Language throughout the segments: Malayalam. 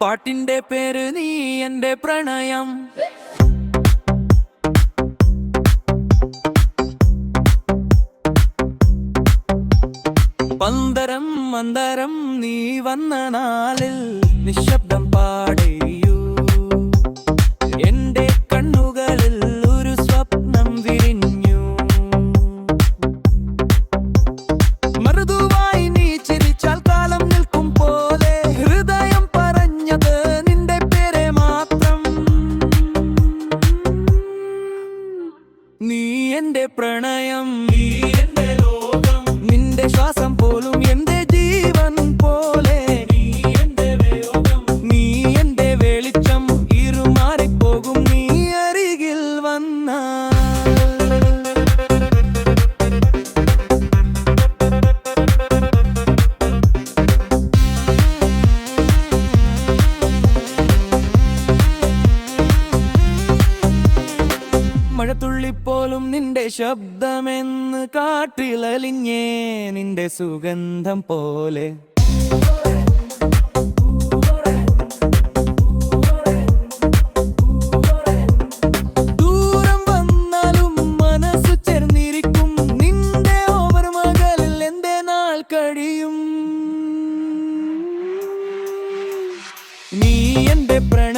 പാട്ടിന്റെ പേര് നീ എന്റെ പ്രണയം. പന്തരം മന്ദരം നീ വന്ന നാളിൽ നിശബ്ദം പാടയൂ നീ എന്റെ പ്രണയം. നീ എന്റെ ലോകം. നിന്റെ ശ്വാസം പോലും എന്റെ മഴത്തുള്ളിപ്പോലും നിന്റെ ശബ്ദമെന്ന് കാട്ടിലലിഞ്ഞേ നിന്റെ സുഗന്ധം പോലെ. വന്നാലും മനസ്സ് നിന്റെ നാൾ കഴിയും? നീ പ്രണയം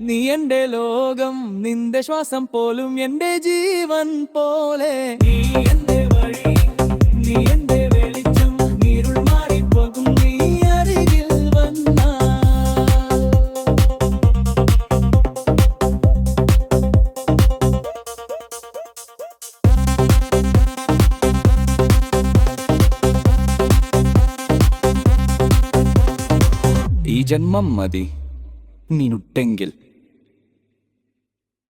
നീ എന്റെ ലോകം നിന്റെ ശ്വാസം പോലും എന്റെ ജീവൻ പോലെ. നീ വഴി നീ വെളിച്ചം നീ ഈ ജന്മം മതി മിനുട്ടെങ്കിൽ